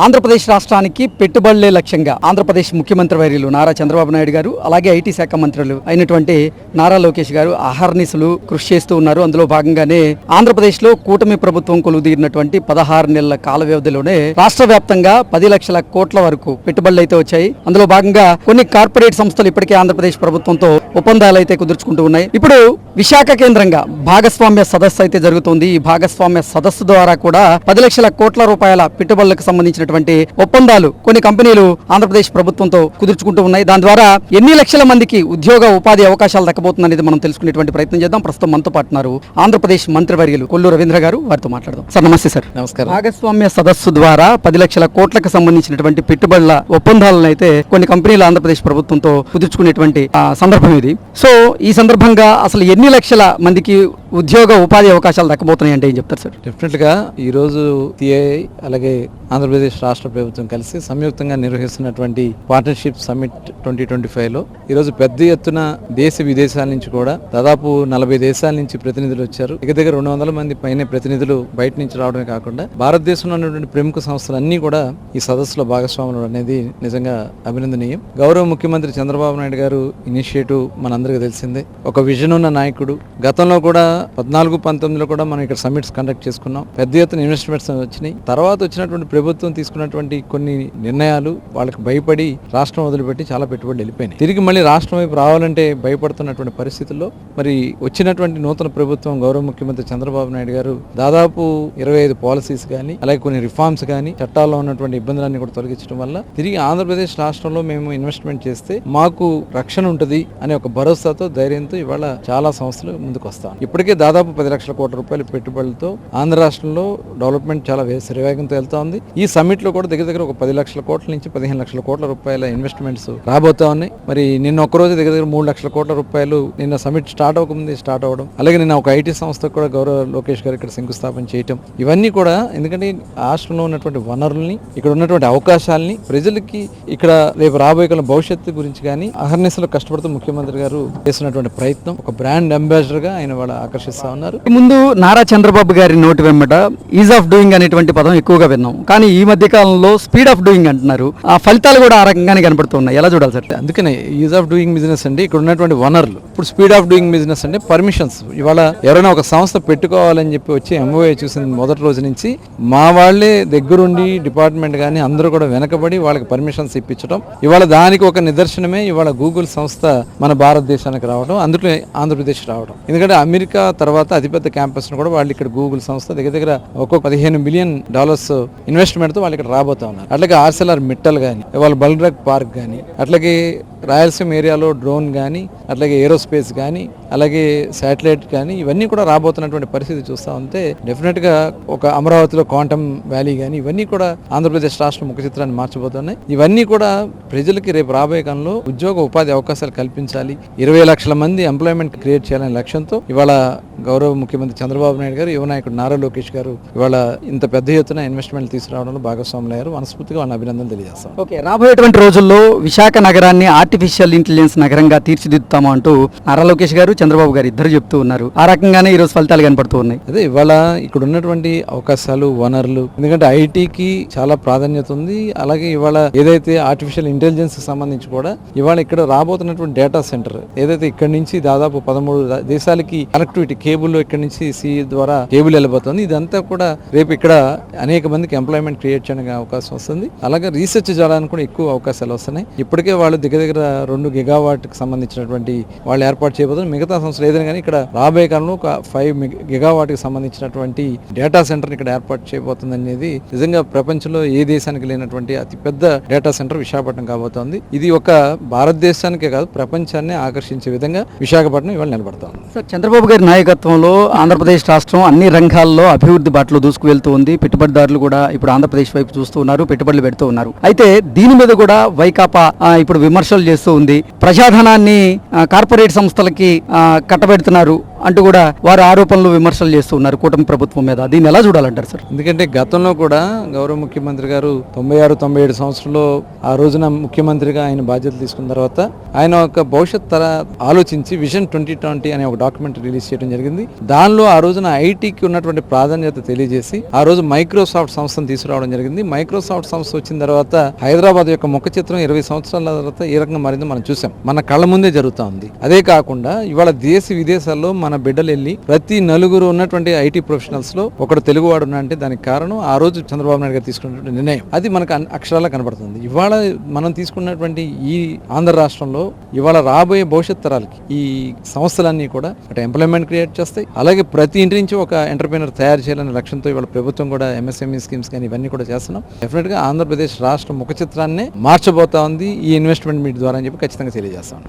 ఆంధ్రప్రదేశ్ రాష్ట్రానికి పెట్టుబడులే లక్ష్యంగా ఆంధ్రప్రదేశ్ ముఖ్యమంత్రి వర్యులు నారా చంద్రబాబు నాయుడు గారు అలాగే ఐటీ శాఖ మంత్రులు అయినటువంటి నారా లోకేష్ గారు అహర్నిశలు కృషి చేస్తూ ఉన్నారు. అందులో భాగంగానే ఆంధ్రప్రదేశ్లో కూటమి ప్రభుత్వం కొలుదీరినటువంటి పదహారు నెలల కాల వ్యవధిలోనే రాష్ట్ర వ్యాప్తంగా పది లక్షల కోట్ల వరకు పెట్టుబడులు అయితే వచ్చాయి. అందులో భాగంగా కొన్ని కార్పొరేట్ సంస్థలు ఇప్పటికే ఆంధ్రప్రదేశ్ ప్రభుత్వంతో ఒప్పందాలు అయితే కుదుర్చుకుంటూ ఉన్నాయి. ఇప్పుడు విశాఖ కేంద్రంగా భాగస్వామ్య సదస్సు అయితే జరుగుతుంది. ఈ భాగస్వామ్య సదస్సు ద్వారా కూడా పది లక్షల కోట్ల రూపాయల పెట్టుబడులకు సంబంధించి సంబంధించినటువంటి ఒప్పందాలు కొన్ని కంపెనీలు ఆంధ్రప్రదేశ్ ప్రభుత్వంతో కుదుర్చుకుంటూ ఉన్నాయి. దాని ద్వారా ఎన్ని లక్షల మందికి ఉద్యోగ ఉపాధి అవకాశాలు దక్కబోతుందనేది మనం తెలుసుకునేటువంటి ప్రయత్నం చేద్దాం. ప్రస్తుతం మనతో పాటు ఉన్నారు ఆంధ్రప్రదేశ్ మంత్రివర్యులు కొల్లు రవీంద్ర గారు. వారితో మాట్లాడదాం. సార్ నమస్తే సార్. నమస్కారం. భాగస్వామ్య సదస్సు ద్వారా పది లక్షల కోట్లకు సంబంధించినటువంటి పెట్టుబడుల ఒప్పందాలను అయితే కొన్ని కంపెనీలు ఆంధ్రప్రదేశ్ ప్రభుత్వంతో కుదుర్చుకునేటువంటి సందర్భం ఇది. సో ఈ సందర్భంగా అసలు ఎన్ని లక్షల మందికి ఉద్యోగ ఉపాధి అవకాశాలు దక్కబోతున్నాయి అంటే ఏం చెప్తారు సార్? డెఫినెట్గా ఈరోజు ఈ సిఐ అలాగే ఆంధ్రప్రదేశ్ రాష్ట్ర ప్రభుత్వం కలిసి సంయుక్తంగా నిర్వహిస్తున్నటువంటి పార్ట్నర్షిప్ సమ్మిట్ ట్వంటీ ట్వంటీ ఫైవ్లో ఈ రోజు పెద్ద ఎత్తున దేశ విదేశాల నుంచి కూడా దాదాపు నలభై దేశాల నుంచి ప్రతినిధులు వచ్చారు. దగ్గర దగ్గర రెండు వందల మంది పైన ప్రతినిధులు బయట నుంచి రావడమే కాకుండా భారతదేశంలో ఉన్నటువంటి ప్రముఖ సంస్థలన్నీ కూడా ఈ సదస్సులో భాగస్వాములు అనేది నిజంగా అభినందనీయం. గౌరవ ముఖ్యమంత్రి చంద్రబాబు నాయుడు గారు ఇనిషియేటివ్ మనందరికీ తెలిసిందే. ఒక విజన్ ఉన్న నాయకుడు. గతంలో కూడా పద్నాలుగు పంతొమ్మిదిలో కూడా మనం ఇక్కడ సమ్మిట్స్ కండక్ట్ చేసుకున్నాం. పెద్ద ఎత్తున ఇన్వెస్ట్మెంట్స్ వచ్చినాయి. తర్వాత వచ్చినటువంటి ప్రభుత్వం తీసుకున్నటువంటి కొన్ని నిర్ణయాలు వాళ్ళకి భయపడి రాష్ట్రం వదిలిపెట్టి చాలా పెట్టుబడులు వెళ్ళిపోయినాయి. తిరిగి మళ్ళీ రాష్ట్రం వైపు రావాలంటే భయపడుతున్నటువంటి పరిస్థితుల్లో మరి వచ్చినటువంటి నూతన ప్రభుత్వం గౌరవ ముఖ్యమంత్రి చంద్రబాబు నాయుడు గారు దాదాపు ఇరవై ఐదు పాలసీస్ కానీ అలాగే కొన్ని రిఫార్మ్స్ కానీ చట్టాల్లో ఉన్నటువంటి ఇబ్బందులన్నీ కూడా తొలగించడం వల్ల తిరిగి ఆంధ్రప్రదేశ్ రాష్ట్రంలో మేము ఇన్వెస్ట్మెంట్ చేస్తే మాకు రక్షణ ఉంటుంది అనే ఒక భరోసాతో ధైర్యంతో ఇవాళ చాలా సంస్థలు ముందుకు వస్తాం ఇప్పటికే దాదాపు పది లక్షల కోట్ల రూపాయల పెట్టుబడులతో ఆంధ్ర రాష్ట్రంలో డెవలప్మెంట్ చాలా వే- శరవేగంతో వెళ్తా ఉంది. ఈ సమ్మిట్లో కూడా దగ్గర దగ్గర ఒక పది లక్షల కోట్ల నుంచి పదిహేను లక్షల కోట్ల రూపాయల ఇన్వెస్ట్మెంట్స్ రాబోతా ఉన్నాయి. మరి నిన్న ఒక్క రోజు దగ్గర దగ్గర మూడు లక్షల కోట్ల రూపాయలు నిన్న సమ్మిట్ స్టార్ట్ అవ్వకముందు స్టార్ట్ అవ్వడం అలాగే నిన్న ఒక ఐటీ సంస్థకు కూడా గౌరవ లోకేష్ గారు ఇక్కడ శంకుస్థాపన చేయటం ఇవన్నీ కూడా ఎందుకంటే రాష్ట్రంలో ఉన్నటువంటి వనరుల్ని ఇక్కడ ఉన్నటువంటి అవకాశాలని ప్రజలకి ఇక్కడ రేపు రాబోయే కాలం భవిష్యత్తు గురించి కానీ అహర్నిశలో కష్టపడుతూ ముఖ్యమంత్రి గారు చేసినటువంటి ప్రయత్నం. ఒక బ్రాండ్ అంబాసిడర్గా ఆయన వాళ్ళ ఆకర్షిస్తా ఉన్నారు. ముందు నారా చంద్రబాబు గారి నోటి వెంబట ఈజ్ ఆఫ్ డూయింగ్ అనేటువంటి పదం ఎక్కువగా విన్నాం. కానీ ఈ మధ్య కాలంలో స్పీడ్ ఆఫ్ డూయింగ్ అంటున్నారు. ఆ ఫలితాలు కూడా ఆ రకంగానే కనబడుతున్నాయి. ఎలా చూడాలి సార్? అందుకనే యూజ్ ఆఫ్ డూయింగ్ బిజినెస్ అంటే ఇక్కడ ఉన్నటువంటి వనరులు. ఇప్పుడు స్పీడ్ ఆఫ్ డూయింగ్ బిజినెస్ అంటే పర్మిషన్స్. ఇవాళ ఎవరైనా ఒక సంస్థ పెట్టుకోవాలని చెప్పి వచ్చి ఎంఓఏ చూసిన మొదటి రోజు నుంచి మా వాళ్ళే దగ్గరుండి డిపార్ట్మెంట్ కానీ అందరూ కూడా వెనకబడి వాళ్ళకి పర్మిషన్స్ ఇప్పించడం ఇవాళ దానికి ఒక నిదర్శనమే ఇవాళ గూగుల్ సంస్థ మన భారతదేశానికి రావడం అందులో ఆంధ్రప్రదేశ్ రావడం ఎందుకంటే అమెరికా తర్వాత అతిపెద్ద క్యాంపస్ కూడా వాళ్ళు ఇక్కడ గూగుల్ సంస్థ దగ్గర దగ్గర ఒక్కొక్క పదిహేను మిలియన్ డాలర్స్ ఇన్వెస్ట్మెంట్తో వాళ్ళు ఇక్కడ రాబోతా ఉన్నారు. అట్లాగే ఆర్సెల్ఆర్ మిట్టల్ కానీ వాళ్ళ బల్డ్రగ్ పార్క్ కానీ అట్లాగే రాయలసీమ ఏరియాలో డ్రోన్ కానీ అట్లాగే ఏరోస్పేస్ కానీ అలాగే శాటిలైట్ కానీ ఇవన్నీ కూడా రాబోతున్నటువంటి పరిస్థితి చూస్తూ ఉంటే డెఫినెట్గా ఒక అమరావతిలో క్వాంటమ్ వ్యాలీ కానీ ఇవన్నీ కూడా ఆంధ్రప్రదేశ్ రాష్ట్ర ముఖ చిత్రాన్ని మార్చబోతున్నాయి. ఇవన్నీ కూడా ప్రజలకి రేపు రాబోయే కాలంలో ఉద్యోగ ఉపాధి అవకాశాలు కల్పించాలి. ఇరవై లక్షల మంది ఎంప్లాయ్మెంట్ క్రియేట్ చేయాలనే లక్ష్యంతో ఇవాళ గౌరవ ముఖ్యమంత్రి చంద్రబాబు నాయుడు గారు యువ నాయకుడు నారా లోకేష్ గారు ఇవాళ ఇంత పెద్ద ఎత్తున ఇన్వెస్ట్మెంట్ తీసుకురావడంలో భాగస్వాములు అయ్యారు మనస్ఫూర్తిగా వాళ్ళని అభినందన తెలియజేస్తాం. ఓకే రాబోయేటువంటి రోజుల్లో విశాఖ నగరాన్ని ఆర్టిఫిషియల్ ఇంటెలిజెన్స్ నగరంగా తీర్చిదిద్దుతాము అంటూ నారా లోకేష్ గారు చంద్రబాబు గారు ఇద్దరు చెప్తూ ఉన్నారు. ఆ రకంగానే ఈ రోజు ఫలితాలు కనపడుతూ ఉన్నాయి. అదే ఇవాళ ఇక్కడ ఉన్నటువంటి అవకాశాలు వనరులు ఎందుకంటే ఐటీకి చాలా ప్రాధాన్యత ఉంది. అలాగే ఇవాళ ఏదైతే ఆర్టిఫిషియల్ ఇంటెలిజెన్స్కి సంబంధించి కూడా ఇవాళ ఇక్కడ రాబోతున్నటువంటి డేటా సెంటర్ ఏదైతే ఇక్కడ నుంచి దాదాపు పదమూడు దేశాలకి కనెక్టివిటీ కేబుల్ ఇక్కడ నుంచి సి ద్వారా కేబుల్ వెళ్ళబోతుంది. ఇదంతా కూడా రేపు ఇక్కడ అనేక మందికి ఎంప్లాయ్మెంట్ క్రియేట్ చేయడానికి అవకాశం వస్తుంది. అలాగే రీసెర్చ్ చేయడానికి కూడా ఎక్కువ అవకాశాలు వస్తున్నాయి. ఇప్పటికే వాళ్ళు దగ్గర దగ్గర రెండు గిగావాట్కి సంబంధించినటువంటి వాళ్ళు ఏర్పాటు చేయబోతున్నారు. మిగతా సంస్థలు ఏదైనా కానీ ఇక్కడ రాబోయే కాలంలో ఒక ఫైవ్ గిగావాట్కి సంబంధించినటువంటి డేటా సెంటర్ ఇక్కడ ఏర్పాటు చేయబోతుంది అనేది నిజంగా ప్రపంచంలో ఏ దేశానికి లేనటువంటి అతిపెద్ద డేటా సెంటర్ విశాఖపట్నం కాబోతోంది. ఇది ఒక భారతదేశానికే కాదు ప్రపంచాన్ని ఆకర్షించే విధంగా విశాఖపట్నం ఇవాళ నిలబడతాం సార్ చంద్రబాబు గారి నాయకత్వంలో ఆంధ్రప్రదేశ్ రాష్ట్రం అన్ని రంగాల్లో అభివృద్ధి బాటలో దూసుకువెళ్తూ ఉంది. పెట్టుబడిదారులు కూడా ఇప్పుడు ఆంధ్రప్రదేశ్ వైపు చూస్తూ ఉన్నారు పెట్టుబడులు పెడుతూ ఉన్నారు. అయితే దీని మీద కూడా వైకాపా ఇప్పుడు విమర్శలు చేస్తూ ఉంది. ప్రజాధనాన్ని కార్పొరేట్ సంస్థలకి ఆ, కట్టబెడుతున్నారు. అంటూ కూడా వారు ఆరోపణలు విమర్శలు చేస్తూ ఉన్నారు కూటమి ప్రభుత్వం మీద. దీన్ని ఎలా చూడాలంటారు సార్? ఎందుకంటే గతంలో కూడా గౌరవ ముఖ్యమంత్రి గారు తొంభై ఆరు తొంభై ఏడు సంవత్సరంలో ఆ రోజున ముఖ్యమంత్రిగా ఆయన బాధ్యతలు తీసుకున్న తర్వాత ఆయన ఒక భవిష్యత్ తర ఆలోచించి విజన్ ట్వంటీ ట్వంటీ అనే ఒక డాక్యుమెంట్ రిలీజ్ చేయడం జరిగింది. దానిలో ఆ రోజున ఐటీకి ఉన్నటువంటి ప్రాధాన్యత తెలియజేసి ఆ రోజు మైక్రోసాఫ్ట్ సంస్థను తీసుకురావడం జరిగింది. మైక్రోసాఫ్ట్ సంస్థ వచ్చిన తర్వాత హైదరాబాద్ యొక్క ముఖ చిత్రం ఇరవై సంవత్సరాల తర్వాత ఏ రకంగా మారిందో మనం చూసాం మన కళ్ళ ముందే జరుగుతా ఉంది. అదే కాకుండా ఇవాళ దేశ విదేశాల్లో మన మన బిడ్డలు వెళ్ళి ప్రతి నలుగురు ఉన్నటువంటి ఐటీ ప్రొఫెషనల్స్లో ఒకడు తెలుగువాడు అంటే దానికి కారణం ఆ రోజు చంద్రబాబు నాయుడు గారు తీసుకున్నటువంటి నిర్ణయం. అది మనకు అక్షరాల కనబడుతుంది. ఇవాళ మనం తీసుకున్నటువంటి ఈ ఆంధ్ర రాష్ట్రంలో ఇవాళ రాబోయే భవిష్యత్ తరాలకి ఈ సంస్థలన్నీ కూడా అటు ఎంప్లాయ్మెంట్ క్రియేట్ చేస్తాయి. అలాగే ప్రతి ఇంటి నుంచి ఒక ఎంటర్ప్రీనర్ తయారు చేయాలనే లక్ష్యంతో ఇవాళ ప్రభుత్వం కూడా ఎంఎస్ఎంఈ స్కీమ్స్ కానీ ఇవన్నీ కూడా చేస్తున్నాం. డెఫినెట్గా ఆంధ్రప్రదేశ్ రాష్ట్ర ముఖ చిత్రాన్ని మార్చబోతా ఉంది ఈ ఇన్వెస్ట్మెంట్ మీట్ ద్వారా అని చెప్పి ఖచ్చితంగా తెలియజేస్తాం.